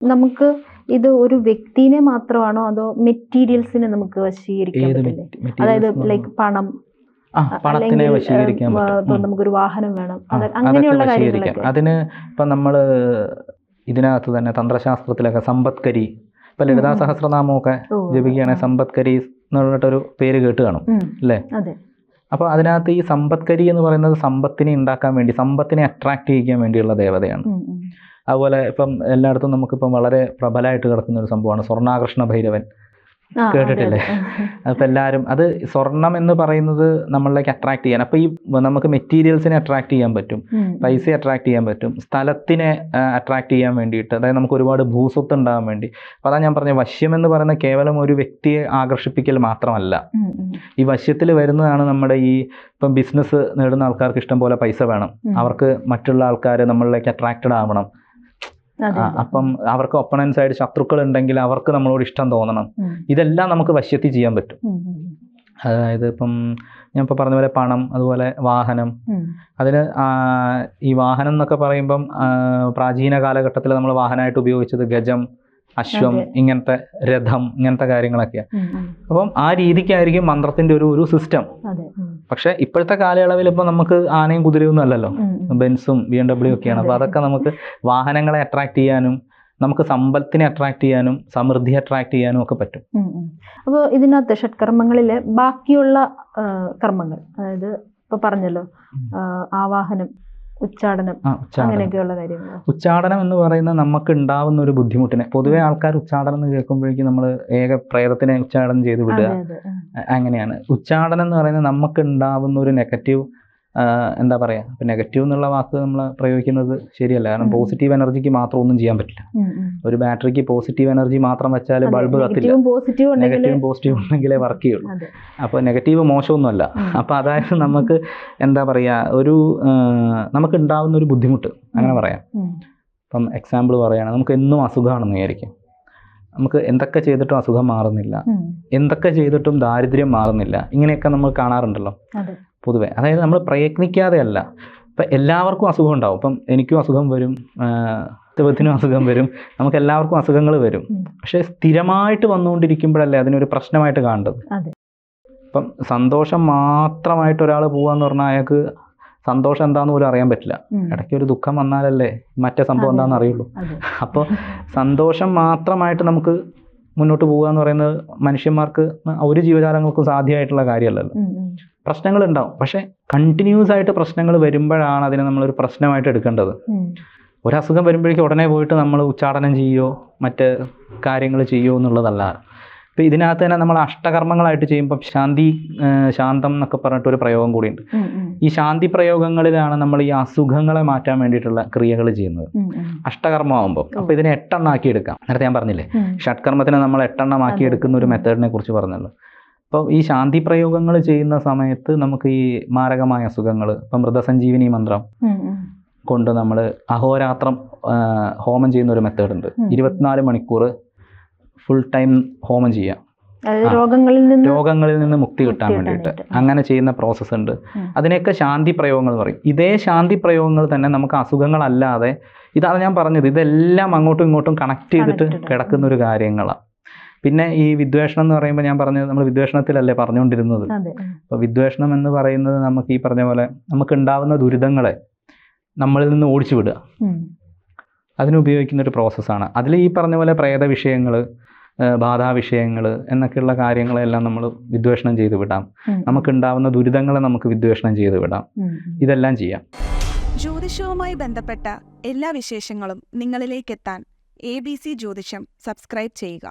നമുക്ക് ഇത് ഒരു വ്യക്തിനെ മാത്രമാണോ അതോ മെറ്റീരിയൽസിനെ നമുക്ക് വശീകരിക്കാൻ പറ്റില്ലേ അതായത് എന്ന് ലൈക്ക് പണം. പണത്തിനെ വശീകരിക്കാൻ. നമുക്കൊരു വാഹനം വേണം. അങ്ങനെയുള്ള വശീകരിക്കാം. കാര്യങ്ങളൊക്കെ. അതിന് ഇപ്പം നമ്മൾ ഇതിനകത്ത് തന്നെ തന്ത്രശാസ്ത്രത്തിലൊക്കെ സമ്പത്കരി ഇപ്പം ലളിതാ. സഹസ്രനാമമൊക്കെ ജപിക്കുകയാണെങ്കിൽ. സമ്പത്കരി എന്നുള്ളൊരു പേര് കേട്ട് കാണും അല്ലേ? അപ്പോൾ അതിനകത്ത് ഈ സമ്പത്കരി എന്ന് പറയുന്നത് സമ്പത്തിനെ ഉണ്ടാക്കാൻ വേണ്ടി സമ്പത്തിനെ അട്രാക്ട് ചെയ്യിക്കാൻ വേണ്ടിയുള്ള ദേവതയാണ്. അതുപോലെ ഇപ്പം എല്ലായിടത്തും നമുക്കിപ്പം വളരെ പ്രബലമായിട്ട് കിടക്കുന്ന ഒരു സംഭവമാണ് സ്വർണാകൃഷ്ണ ഭൈരവൻ കേട്ടിട്ടില്ലേ? അപ്പം എല്ലാവരും അത് സ്വർണം എന്ന് പറയുന്നത് നമ്മളിലേക്ക് അട്രാക്ട് ചെയ്യാൻ അപ്പം ഈ നമുക്ക് മെറ്റീരിയൽസിനെ അട്രാക്ട് ചെയ്യാൻ പറ്റും. പൈസയെ അട്രാക്ട് ചെയ്യാൻ പറ്റും സ്ഥലത്തിനെ അട്രാക്ട് ചെയ്യാൻ വേണ്ടിയിട്ട് അതായത് നമുക്ക് ഒരുപാട് ഭൂസ്വത്ത് ഉണ്ടാകാൻ വേണ്ടി അപ്പം അതാ ഞാൻ പറഞ്ഞ വശ്യം എന്ന് പറയുന്നത് കേവലം ഒരു വ്യക്തിയെ ആകർഷിപ്പിക്കൽ മാത്രമല്ല. ഈ വശ്യത്തിൽ വരുന്നതാണ് നമ്മുടെ ഈ ഇപ്പം ബിസിനസ് നേടുന്ന ആൾക്കാർക്ക് ഇഷ്ടം പോലെ പൈസ വേണം അവർക്ക് മറ്റുള്ള ആൾക്കാർ നമ്മളിലേക്ക് അട്രാക്റ്റഡ് ആവണം. അപ്പം അവർക്ക് ഒപ്പണൻസ് ആയിട്ട് ശത്രുക്കൾ ഉണ്ടെങ്കിൽ അവർക്ക് നമ്മളോട് ഇഷ്ടം തോന്നണം. ഇതെല്ലാം നമുക്ക് വശ്യത്തിൽ ചെയ്യാൻ പറ്റും. അതായത് ഇപ്പം ഞാൻ ഇപ്പോൾ പറഞ്ഞ പോലെ പണം അതുപോലെ വാഹനം. അതിന് ഈ വാഹനം എന്നൊക്കെ പറയുമ്പം പ്രാചീന കാലഘട്ടത്തിൽ നമ്മൾ വാഹനമായിട്ട് ഉപയോഗിച്ചത് ഗജം അശ്വം ഇങ്ങനത്തെ രഥം ഇങ്ങനത്തെ കാര്യങ്ങളൊക്കെയാണ്. അപ്പം ആ രീതിക്കായിരിക്കും മന്ത്രത്തിന്റെ ഒരു ഒരു സിസ്റ്റം പക്ഷേ ഇപ്പോഴത്തെ കാലയളവിൽ ഇപ്പം നമുക്ക് ആനയും കുതിരയൊന്നും അല്ലല്ലോ. ബെൻസും ബി എം ഡബ്ല്യു ഒക്കെയാണ്. അപ്പോൾ അതൊക്കെ നമുക്ക് വാഹനങ്ങളെ അട്രാക്ട് ചെയ്യാനും നമുക്ക് സമ്പത്തിനെ അട്രാക്ട് ചെയ്യാനും സമൃദ്ധി അട്രാക്ട് ചെയ്യാനും ഒക്കെ പറ്റും. അപ്പോൾ ഇതിനകത്ത് ഷഡ്കർമ്മങ്ങളിലെ ബാക്കിയുള്ള കർമ്മങ്ങൾ അതായത് ഇപ്പൊ പറഞ്ഞല്ലോ ആവാഹനം ഉച്ചാടനം ഉച്ചാടനം. അങ്ങനെയൊക്കെയുള്ള കാര്യങ്ങൾ ഉച്ചാടനം എന്ന് പറയുന്ന നമുക്ക് ഉണ്ടാവുന്ന ഒരു ബുദ്ധിമുട്ടിനെ പൊതുവെ ആൾക്കാർ ഉച്ചാടനം എന്ന് കേൾക്കുമ്പോഴേക്കും നമ്മൾ ഏക പ്രേതത്തിനെ ഉച്ചാടനം ചെയ്ത് വിടുക. അങ്ങനെയാണ്. ഉച്ചാടനം എന്ന് പറയുന്നത് നമുക്ക് ഉണ്ടാവുന്ന ഒരു നെഗറ്റീവ് എന്താ പറയുക ഇപ്പം നെഗറ്റീവ് എന്നുള്ള വാക്ക് നമ്മൾ പ്രയോഗിക്കുന്നത് ശരിയല്ല. കാരണം പോസിറ്റീവ് എനർജിക്ക് മാത്രം ഒന്നും ചെയ്യാൻ പറ്റില്ല. ഒരു ബാറ്ററിക്ക് പോസിറ്റീവ് എനർജി മാത്രം വെച്ചാൽ ബൾബ് കത്തില്ല. നെഗറ്റീവും പോസിറ്റീവ് ഉണ്ടെങ്കിലേ വർക്ക് ചെയ്യുള്ളൂ. അപ്പോൾ നെഗറ്റീവ് മോശമൊന്നുമല്ല. അപ്പോൾ അതായത് നമുക്ക് എന്താ പറയുക ഒരു നമുക്ക് ഉണ്ടാവുന്ന ഒരു ബുദ്ധിമുട്ട്. അങ്ങനെ പറയാം. ഇപ്പം എക്സാമ്പിൾ പറയുകയാണെങ്കിൽ നമുക്ക് എന്നും അസുഖമാണെന്ന് വിചാരിക്കും. നമുക്ക് എന്തൊക്കെ ചെയ്തിട്ടും അസുഖം മാറുന്നില്ല. എന്തൊക്കെ ചെയ്തിട്ടും ദാരിദ്ര്യം മാറുന്നില്ല. ഇങ്ങനെയൊക്കെ നമ്മൾ കാണാറുണ്ടല്ലോ. പൊതുവെ. അതായത് നമ്മൾ പ്രയത്നിക്കാതെ അല്ല ഇപ്പം എല്ലാവർക്കും അസുഖം ഉണ്ടാവും. ഇപ്പം എനിക്കും അസുഖം വരും ത്തിനും അസുഖം വരും. നമുക്ക് എല്ലാവർക്കും അസുഖങ്ങൾ വരും. പക്ഷെ സ്ഥിരമായിട്ട് വന്നുകൊണ്ടിരിക്കുമ്പോഴല്ലേ അതിനൊരു പ്രശ്നമായിട്ട് കാണേണ്ടത്? ഇപ്പം സന്തോഷം മാത്രമായിട്ട് ഒരാൾ പോവാന്ന് പറഞ്ഞാൽ അയാൾക്ക് സന്തോഷം എന്താണെന്ന് പോലും അറിയാൻ പറ്റില്ല. ഇടയ്ക്ക് ഒരു ദുഃഖം വന്നാലല്ലേ മറ്റേ സംഭവം എന്താണെന്ന് അറിയുള്ളൂ. അപ്പോൾ സന്തോഷം മാത്രമായിട്ട് നമുക്ക് മുന്നോട്ട് പോകുക എന്ന് പറയുന്നത് മനുഷ്യന്മാർക്ക് ഒരു ജീവജാലങ്ങൾക്കും സാധ്യമായിട്ടുള്ള കാര്യമല്ലല്ലോ. പ്രശ്നങ്ങൾ ഉണ്ടാവും പക്ഷേ കണ്ടിന്യൂസ് ആയിട്ട് പ്രശ്നങ്ങൾ വരുമ്പോഴാണ് അതിനെ നമ്മളൊരു പ്രശ്നമായിട്ട് എടുക്കേണ്ടത്. ഒരു അസുഖം വരുമ്പോഴേക്കും ഉടനെ പോയിട്ട് നമ്മൾ ഉച്ചാടനം ചെയ്യുമോ മറ്റ് കാര്യങ്ങൾ ചെയ്യുമോ എന്നുള്ളതല്ല ഇപ്പം ഇതിനകത്ത് തന്നെ നമ്മൾ അഷ്ടകർമ്മങ്ങളായിട്ട് ചെയ്യുമ്പോൾ ശാന്തി ശാന്തം എന്നൊക്കെ പറഞ്ഞിട്ട് ഒരു പ്രയോഗം കൂടിയുണ്ട്. ഈ ശാന്തി പ്രയോഗങ്ങളിലാണ് നമ്മൾ ഈ അസുഖങ്ങളെ മാറ്റാൻ വേണ്ടിയിട്ടുള്ള ക്രിയകൾ ചെയ്യുന്നത്. അഷ്ടകർമ്മമാകുമ്പോൾ അപ്പോൾ ഇതിനെ എട്ടെണ്ണാക്കി എടുക്കാം. നേരത്തെ ഞാൻ പറഞ്ഞില്ലേ. ഷഡ്കർമ്മത്തിനെ നമ്മൾ എട്ടെണ്ണമാക്കി. എടുക്കുന്ന ഒരു മെത്തേഡിനെ കുറിച്ച് പറഞ്ഞല്ലോ. അപ്പോൾ ഈ ശാന്തി പ്രയോഗങ്ങൾ ചെയ്യുന്ന സമയത്ത് നമുക്ക് ഈ മാരകമായ അസുഖങ്ങൾ ഇപ്പം മൃതസഞ്ജീവിനി മന്ത്രം. കൊണ്ട് നമ്മൾ അഹോരാത്രം ഹോമം ചെയ്യുന്ന ഒരു മെത്തേഡ് ഉണ്ട്. ഇരുപത്തിനാല് മണിക്കൂർ ഫുൾ ടൈം ഹോമം ചെയ്യാം. രോഗങ്ങളിൽ നിന്ന് രോഗങ്ങളിൽ നിന്ന് മുക്തി കിട്ടാൻ വേണ്ടിയിട്ട്. അങ്ങനെ ചെയ്യുന്ന പ്രോസസ്സ് ഉണ്ട്. അതിനെയൊക്കെ ശാന്തി പ്രയോഗങ്ങൾ എന്ന് പറയും ഇതേ ശാന്തി പ്രയോഗങ്ങൾ തന്നെ നമുക്ക് അസുഖങ്ങളല്ലാതെ ഇതാണ് ഞാൻ പറഞ്ഞത് ഇതെല്ലാം അങ്ങോട്ടും ഇങ്ങോട്ടും കണക്ട് ചെയ്തിട്ട് കിടക്കുന്ന ഒരു കാര്യങ്ങളാണ് പിന്നെ ഈ വിദ്വേഷണം എന്ന് പറയുമ്പോൾ ഞാൻ പറഞ്ഞത് നമ്മൾ വിദ്വേഷണത്തിലല്ലേ പറഞ്ഞുകൊണ്ടിരുന്നത്? അതെ. അപ്പോൾ വിദ്വേഷണം എന്ന് പറയുന്നത് നമുക്ക് ഈ പറഞ്ഞ പോലെ നമുക്ക് ഉണ്ടാവുന്ന ദുരിതങ്ങളെ നമ്മളിൽ നിന്ന് ഓടിച്ചു വിടുക. അതിനുപയോഗിക്കുന്ന ഉപയോഗിക്കുന്ന ഒരു പ്രോസസ്സാണ് അതിൽ ഈ പറഞ്ഞ പോലെ പ്രേത വിഷയങ്ങൾ ബാധാ വിഷയങ്ങൾ എന്നൊക്കെയുള്ള കാര്യങ്ങളെല്ലാം നമ്മൾ വിദ്വേഷണം ചെയ്തു വിടാം. നമുക്ക് നമുക്കുണ്ടാവുന്ന ദുരിതങ്ങളെ നമുക്ക് വിദ്വേഷണം ചെയ്തു വിടാം. ഇതെല്ലാം ചെയ്യാം. ജ്യോതിഷവുമായി ബന്ധപ്പെട്ട എല്ലാ വിശേഷങ്ങളും നിങ്ങളിലേക്കെത്താൻ എ ബി സി ജ്യോതിഷം സബ്സ്ക്രൈബ് ചെയ്യുക.